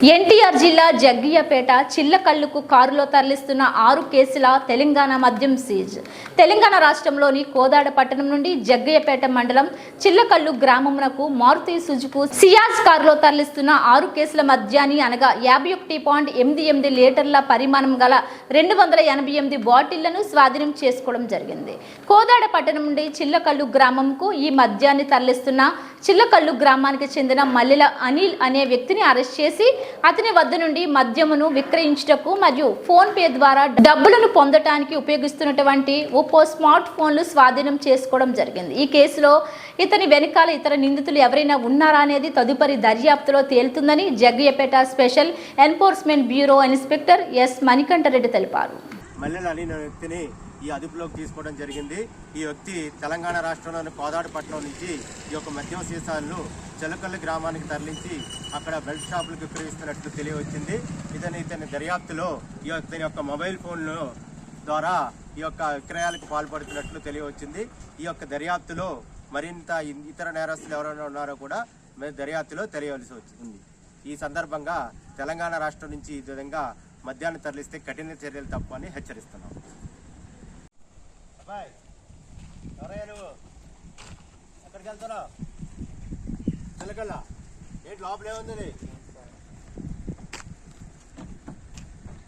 ఎన్టీఆర్ జిల్లా జగ్గియపేట చిల్లకల్లుకు కారులో తరలిస్తున్న ఆరు కేసుల తెలంగాణ మద్యం సీజ్. తెలంగాణ రాష్ట్రంలోని కోదాడ పట్టణం నుండి జగ్గయ్యపేట మండలం చిల్లకల్లు గ్రామమునకు మారుతి సుజుకు సియాజ్ కారులో తరలిస్తున్న ఆరు కేసుల మద్యాన్ని అనగా యాభై ఒకటి పాయింట్ ఎనిమిది ఎనిమిది లీటర్ల పరిమాణం గల రెండు వందల ఎనభై ఎనిమిది బాటిళ్ళను స్వాధీనం చేసుకోవడం జరిగింది. కోదాడ పట్టణం నుండి చిల్లకల్లు గ్రామంకు ఈ మద్యాన్ని తరలిస్తున్న చిల్లకల్లు గ్రామానికి చెందిన మల్లెల అనిల్ అనే వ్యక్తిని అరెస్ట్ చేసి అతని వద్ద నుండి మద్యమును విక్రయించుటకు మరియు ఫోన్ పే ద్వారా డబ్బులను పొందటానికి ఉపయోగిస్తున్నటువంటి ఒప్పో స్మార్ట్ ఫోన్లు స్వాధీనం చేసుకోవడం జరిగింది. ఈ కేసులో ఇతని వెనకాల ఇతర నిందితులు ఎవరైనా ఉన్నారా అనేది తదుపరి దర్యాప్తులో తేలుతుందని Jaggayyapeta special enforcement bureau inspector S Manikanta Reddy తెలిపారు. మల్లెల అనే వ్యక్తిని ఈ అదుపులోకి తీసుకోవడం జరిగింది. ఈ వ్యక్తి తెలంగాణ రాష్ట్రంలోని కోదాడపట్నం నుంచి ఈ యొక్క మద్యం సీసాలను చెలకల్లి గ్రామానికి తరలించి అక్కడ బెల్ట్ షాపులకు విక్రయిస్తున్నట్లు తెలియవచ్చింది. ఇతని ఇతని దర్యాప్తులో ఈ యొక్క ఇతని యొక్క మొబైల్ ఫోన్లు ద్వారా ఈ యొక్క విక్రయాలకు పాల్పడుతున్నట్లు తెలియవచ్చింది. ఈ యొక్క దర్యాప్తులో మరింత ఇతర నేరస్తులు ఎవరైనా ఉన్నారో కూడా మేము దర్యాప్తులో తెలియవలసి వచ్చింది. ఈ సందర్భంగా తెలంగాణ రాష్ట్రం నుంచి ఈ విధంగా మద్యాన్ని తరలిస్తే కఠిన చర్యలు తప్పని అని హెచ్చరిస్తున్నాం. అబ్బాయి ఎవరయ్యా నువ్వు? ఎక్కడికి వెళ్తున్నావు? చిలకల్లా ఏంటి లోపల ఏముంది? ఇది?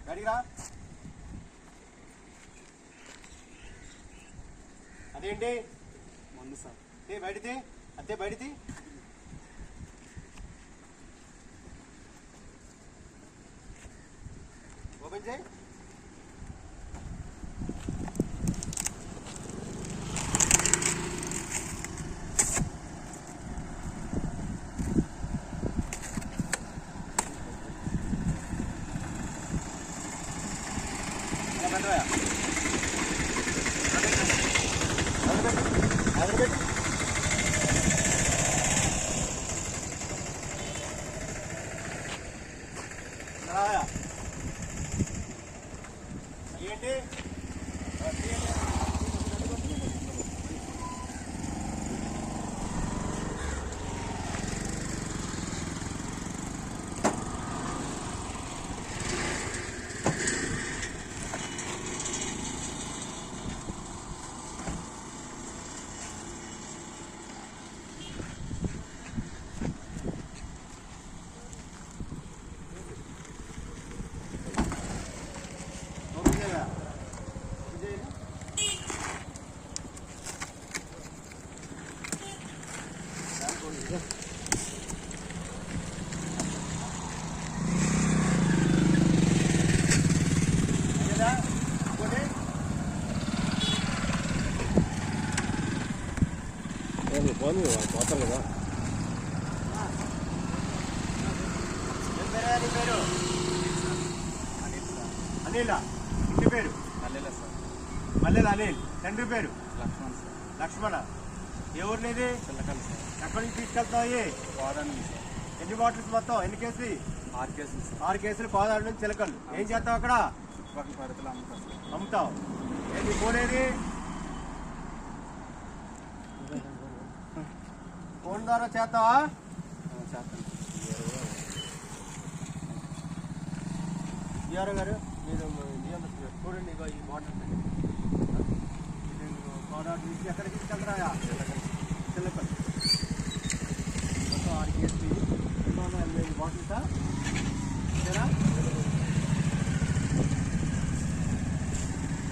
బయటికి రా. అదేంటి? మందు సార్. ఏ బయటిది? అంతే బయటిది? ఓపెన్ చేయి. ఏంటి పోనీ పోతారు కదా పేరు? అనిల్ ఇంటి పేరు మల్లెలే సార్. మల్లెల అనిల్. తండ్రి పేరు? లక్ష్మణ్ సార్. లక్ష్మణ. చిల్లకల్లి సార్ ఎక్కడి నుంచి వాడని సార్ ఎన్ని బాటిల్స్ మొత్తం? ఎన్ని కేసులు? ఆరు కేసులు ఆరు కేసులు కోదాడు నుంచి చిలకలు. ఏం చేస్తావు అక్కడ? పరిధిలో అమ్ముతారు సార్. అమ్ముతావు. ఏంటి ఏది ఫోన్ ద్వారా చేస్తావా? చేస్తాను. గారు మీరు చూడండి ఈ బాటిల్ కోదాడు నుంచి ఎక్కడికి తీసుకెళ్తారా చిలకలు మొత్తం